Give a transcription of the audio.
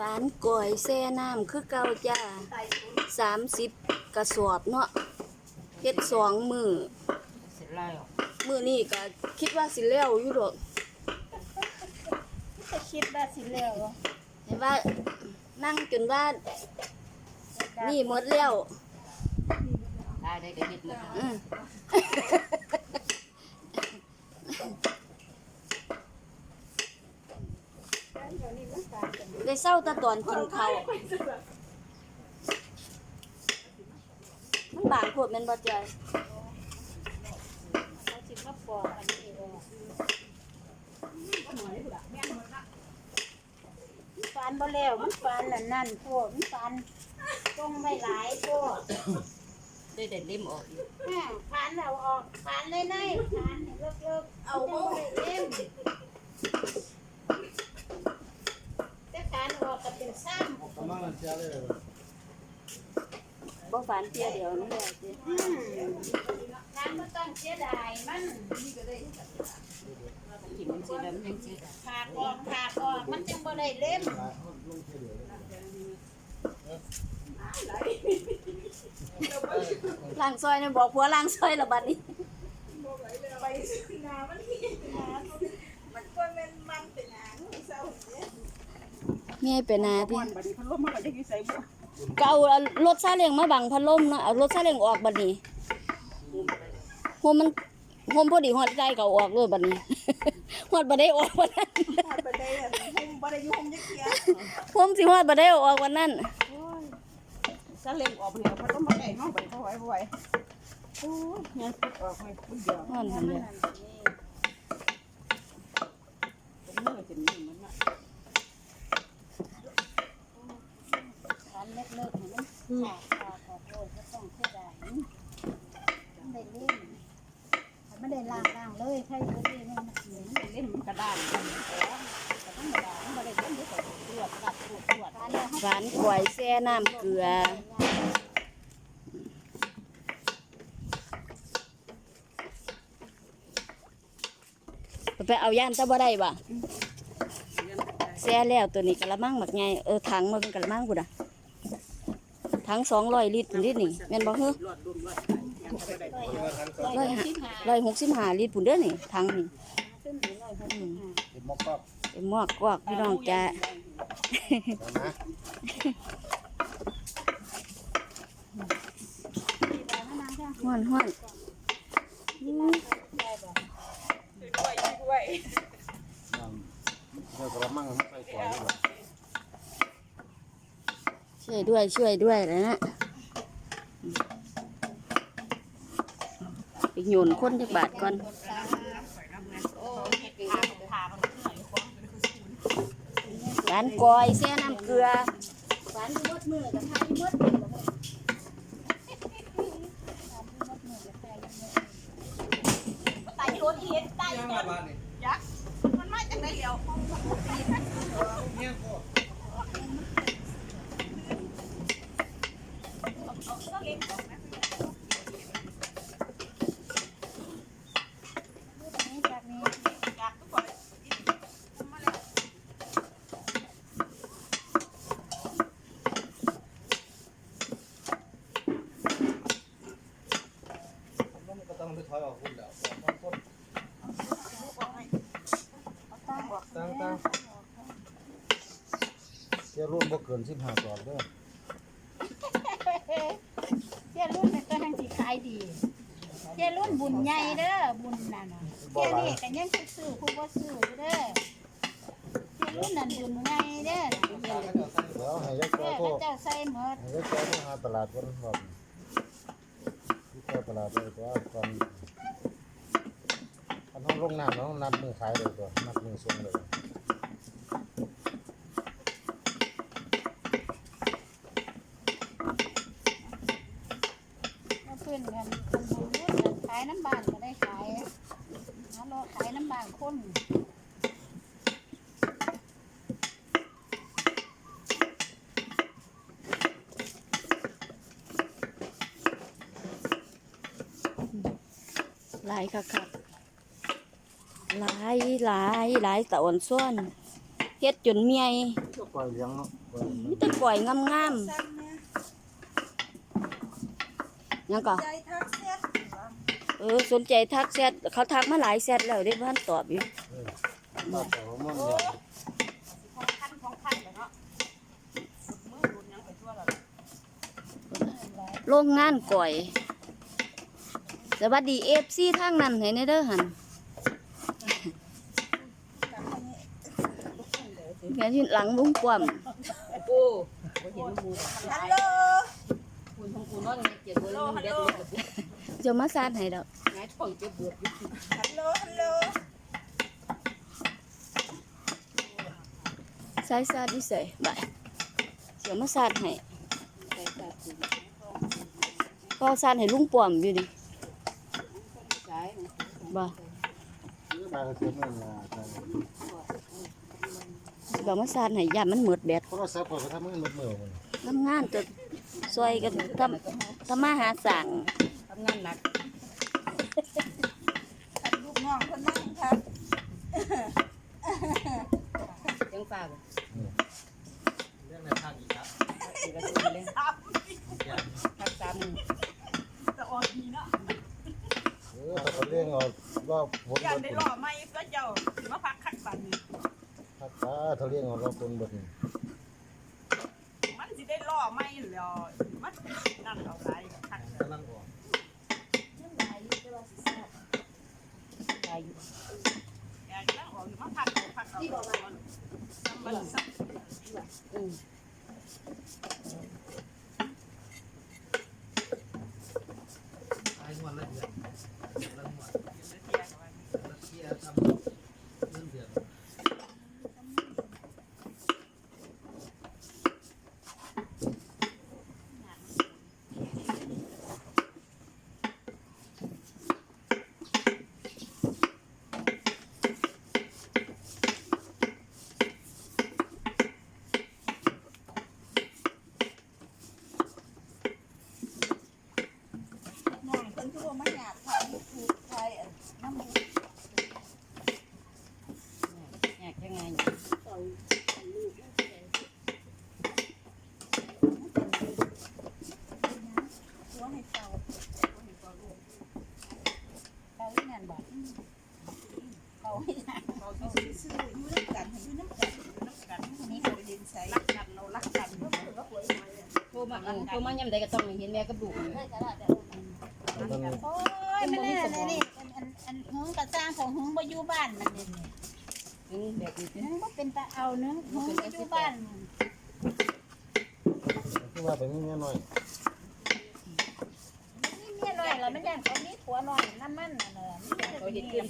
ฝานก่อยแซ่น้ำคือเก่าจ้าสามสิบกระสอบเนาะเฮ็ดสองมือเสร็จแล้วมือนี่ก็คิดว่าสิแล้วอยู่ดอกจะคิดว่าสิแล้วเห็นว่านั่งจนว่านี่หมดแล้วได้ได้ก็เฮ็ดหมด ได้เศร้าแตะตอนกินข้าวมันบางโพดแม่นบ่จอยเขาสิมาปอกอันนี้ออกมันฟานบ่แล้วมันฟานละนั่นโพดมันฟานตรงไว้หลายโพดได้เด็ดเล่มออกอยู่อ่าฟานแล้วออกฟานเลยในฟานให้เลิกๆเอาบ่ได้เล่มแต่ฟานออกก็เป็นซ้ำ Come on, tell her. บ่ฝันเที่ยเดียวนี่แหละสิอืมน้ำก็ต้องเสียดายมันกินมันสีดำยังสีดผากออกผากออกมันจึงบ่ได้เล่มล้างซอยเนี่ยบอกผัวล้างซอยและบัดนี้มันก็เป็นมันเป็นหางเศร้าเนี่ย เมียเป็นนาที่ำบัดนี้พัดลมมันก็จะใส่บ่ก็เอารถซาเล้งมาบังพัดลมเนาะเอารถซาเล้งออกบัดนี้โฮมมันโฮมพอดีฮอดใจก็เอาออกเลยบัดนี้ฮอดบ่ได้ออกวันนั้นไปได้หุ่มบ่ได้ยุ่มยักเกียโฮมสิฮอดบ่ได้เอาออกวันนั้นซาเล้งออกเนี่ยพัดลมมาได้เฮาไปเฮาไว้ไว้โอ้ยยังพุดออกไม่พุดเดียวฮอดหั่นเด้อเป็นมือเป็นนี่มันน่ะร้านเล็ กๆนี่มันขาดขาขอโทษก็ต้องเสียดายมันได้เล่มไม่ได้ล้างล้างเลยใช่ก็ดีมันมันเหม็นเล่นกระดางกันแต่ธรรมดามันได้เล่มที่ใส่ตรวจกัดตรวจตรวจร้ายหวานกล้วยแช่น้ำเกลือไปเอาย่านซะบ่ได้บ่แซ่แล้วตัวนี้กะละมังหมักไงเออถังมันเป็นกะละมังพุ่นะ ถัง200ลิตรพุ่นนี่นี่แม่นบ่ฮือรอดดุมรอดไปยังบ่ได้ร้อยห้าร้อยหกสิบห้าลิตรพุ่นเด้อนี่ถังนี่ขึ้นถึงร้อยหกสิบห้า Cái móc cọc. เป็นหมวกกวกพี่น้องจ้า Đó má. ห้อนห้อน Vâng. Rồi có măng nó phải quả như vậy. ช่วยด้วยช่วยด้วยแล้วนะไปโยนคนจักบาทก่อนร้านกอยแซ่น้ำเกลือร้านที่มดมือกับทายที่มดมือกับตายรถเฮ็ดตายก่อนยักษ์มันมาจากไหนเดียว Nó có tông cái thói vào hút đảo. Nó tốt. Tăng tăng. Cái luôn bốc cườn xin hà toàn đó. เจ้ารุ่นนี่ก็ทั้งสีขายดี เจ้ารุ่นบุญใหญ่เด้อบุญนั่นน่ะเจ้านี่ก็ยังสิซื้อผู้บ่ซื้ออยู่เด้อเจ้ารุ่นนั่นบุญใหญ่เด้อ Đó, hay rất เด้อ có พระ cô. เจ้าใส่หมด แก้วปลาดเลยตัวก่อนอันห้องลงน้ำน้องนับมือขายเลยตัวนับมือส่งเลยเพื่อนกันคนบุญขายน้ำบานก็ได้ขายฮัลโหลขายน้ำบานคนายคักคักหลายหลายหลายตะอ่อนซ้อนเฮ็ดจนเมีย Quay liếng nó. Quay มีแต่ก่อยงามสั่งเนี่ยๆหยังก็ใจทักเสียดเออสนใจทักแชทเขาทักมาหลายแชทแล้วได้เพิ่นตอบอยู่มาแต่ว่ามันเนี่ยของคันของคันเลยเนาะมือรุนยังไปทั่วแล้วโรงงานก่อย สวัสดี FC ทางนั้นให้แน่เด้อหั่นแม่ที่หลังลุงป้อมโอ้บ่เห็นหมูฮัลโหลคุณของกูนอนไงเจ็บเบอร์มันเด็ดเลยกับจะมาซาดให้ดอกไงท้องเจ็บเบือกอยู่ฮัลโหลฮัลโหลใส่ซาดดิใส่บายเดี๋ยวมาซาดให้ใส่ตาคุณก็ซาดให้ลุงป้อมอยู่ดิใช่ บ่ซื้อมาก็เทียมนั่นล่ะแต่เดี๋ยวมาซาดให้ยามมันหมดแบตโทรศัพท์ก็ทำให้มันมือมันทำงานจะซอยกันทำทำมาหาสั่งทำงานหนักลูกน้องคนนั่งครับยังปากเรื่องในภาคอีกครับอีกระสุนเลยทักสาม จะออกดีเนาะ เออถ้า เขาเลี้ยงเอารอบผลยันเบิได้ดรอไม่ก็เจ้าสิมาพักคักบันนี่ถ้าตาเขาเลี้ยงเอารอบผลเบิดนี่มันสิได้รอไม่แล้วมันนั่นเอาไรคัก กำลังออก ตายอยู่ แกจะนั่งออกมาพักเอาพักเอามันสัก อืม ตายงวดละเดือนละงวด เทียกัน ละเที่ยทำเรื่องเดือน น้องคนที่ว่ามาหยาบทางถูกไทยน้ำมันอยากยังไงตัวให้เตาเขาอีนั่นบอกเขาอีนั่นเราซื้อซื้ออยู่น้ำกันอยู่น้ำกันอยู่น้ำกันนี่เขาไปเดินใส่รักกันเรารักกันโทรมาโทรมาย่ำใดก็ต้องเห็นแม่กับลูก มันโอ้ยมันนี่นนี่อันอันอันหึงกระจ้างของหึงบ่อยู่บ้านมันนี่นึงแบบนี้หึงบ่เป็นตาเอานึงหึงบ่อยู่บ้านคือว่าเป็นเมียน้อยนี่เมียน้อยแล้วมันย่านเขามีผัวน้อยน้ำมันน่ะเนอะมันเขาจะเห็นมีเพื่อน